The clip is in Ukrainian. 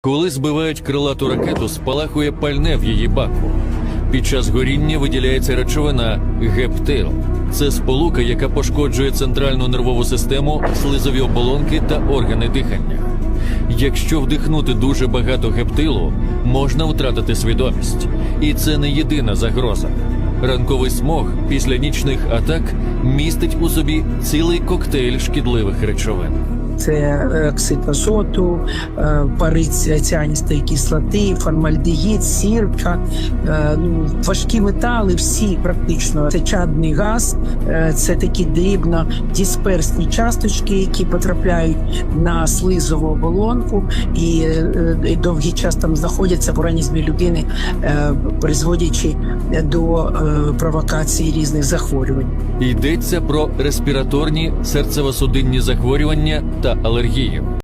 Коли збивають крилату ракету, спалахує пальне в її баку. Під час горіння виділяється речовина гептил. Це сполука, яка пошкоджує центральну нервову систему, слизові оболонки та органи дихання. Якщо вдихнути дуже багато гептилу, можна втратити свідомість. І це не єдина загроза. Ранковий смог після нічних атак містить у собі цілий коктейль шкідливих речовин. Це е, оксид азоту, е, пари ціаністої кислоти, формальдегід, сірка, е, ну, важкі метали, всі практично. Це чадний газ, це такі дрібно дисперсні часточки, які потрапляють на слизову оболонку і, довгий час там знаходяться в організмі людини, призводячи до провокації різних захворювань. Йдеться про респіраторні серцево-судинні захворювання та алергію.